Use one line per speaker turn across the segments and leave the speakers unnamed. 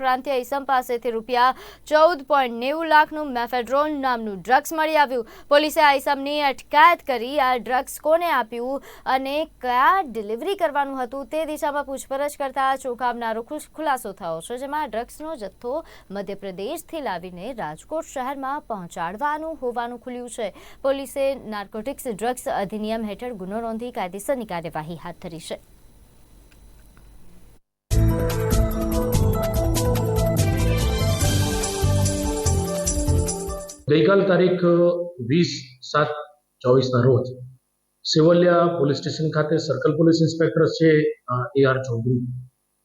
પ્રાંતીય ઇસમ પાસેથી રૂપિયા ચૌદ પોઈન્ટ નેવું લાખનું મેફેડ્રોન નામનું ડ્રગ્સ મળી આવ્યું. પોલીસે આ ઇસમની અટકાયત કરી, આ ડ્રગ્સ કોને આપ્યું અને કયા ડિલિવરી કરવાનું હતું તે દિશામાં પૂછપરછ કરતા ચોંકાવનારો ખુલાસો થયો છે, જેમાં ડ્રગ્સનો જથ્થો મધ્યપ્રદેશથી લાવીને રાજકોટ શહેરમાં પહોંચાડવાનું હોવાનું ખુલ્યું છે. પોલીસે નાર્કોટિક્સ ડ્રગ્સ અધિનિયમ હેઠળ ગુનો નોંધી કાયદેસરની કાર્યવાહી હાથ ધરી છે.
ગઈકાલ તારીખ વીસ સાત ચોવીસના રોજ સેવલિયા પોલીસ સ્ટેશન ખાતે સર્કલ પોલીસ ઇન્સ્પેક્ટર છે એ આર ચૌધરી.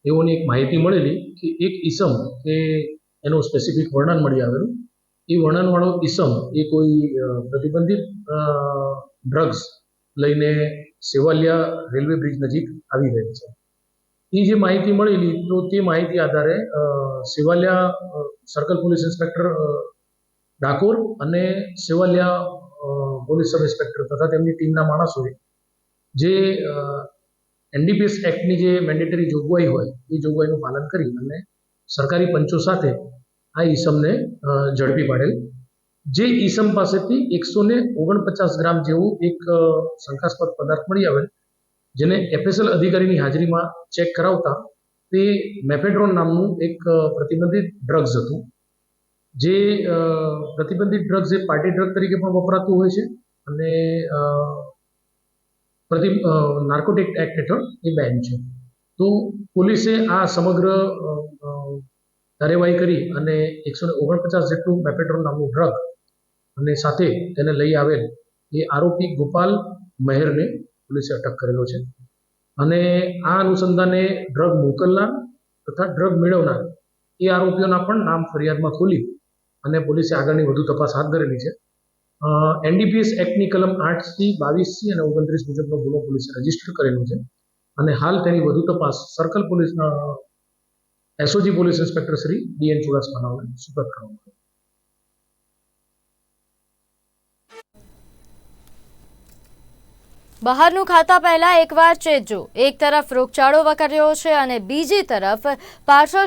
એઓની એક માહિતી મળેલી કે એક ઈસમ કે એનું સ્પેસિફિક વર્ણન મળી આવેલું. એ વર્ણનવાળો ઈસમ એ કોઈ પ્રતિબંધિત ડ્રગ્સ લઈને સેવાલિયા રેલવે બ્રિજ નજીક આવી રહેલ છે. એ જે માહિતી મળેલી તો તે માહિતી આધારે Sevaliya circle police inspector Dakor અને સેવાલિયા પોલીસ સબ ઇન્સ્પેક્ટર તથા તેમની ટીમના માણસોએ જે એનડીપીએસ એક્ટની જે મેન્ડેટરી જોગવાઈ હોય, એ જોગવાઈનું પાલન કરી અને સરકારી પંચો સાથે આ ઈસમને ઝડપી પાડેલ. જે ઈસમ પાસેથી એકસો ને ઓગણપચાસ ગ્રામ જેવું એક શંકાસ્પદ પદાર્થ મળી આવેલ, જેને એફએસએલ અધિકારીની હાજરીમાં ચેક કરાવતા તે મેફેડ્રોન નામનું એક પ્રતિબંધિત ડ્રગ્સ હતું. જે પ્રતિબંધિત ડ્રગ્સ જે પાર્ટી ડ્રગ તરીકે પણ વપરાતું હોય છે અને પ્રતિ નાર્કોટિક એક્ટ હેઠળ એ બેન છે. તો પોલીસે આ સમગ્ર કાર્યવાહી કરી અને એકસો ઓગણપચાસ જેટલું મેપેટ્રોન નામનું ડ્રગ અને સાથે તેને લઈ આવેલ એ આરોપી ગોપાલ મહેરને પોલીસે અટક કરેલો છે. અને આ અનુસંધાને ડ્રગ મોકલનાર તથા ડ્રગ મેળવનાર એ આરોપીઓના પણ નામ ફરિયાદમાં ખોલી અને પોલીસે આગળની વધુ તપાસ હાથ ધરેલી છે. એનડીપીએસ એક્ટની કલમ આઠ સી બાવીસ સી અને ઓગણત્રીસ મુજબનો ગુનો પોલીસે રજિસ્ટર કરેલો છે. અને હાલ તેની વધુ તપાસ સર્કલ પોલીસના SOG police inspector Shri DN ચુડાસમાનાઓને સુપરત કરવામાં આવી.
બહારનું ખાતા પહેલા એકવાર ચેતજો. એક તરફ રોગચાળો વકર્યો છે અને બીજી તરફ પાર્સલ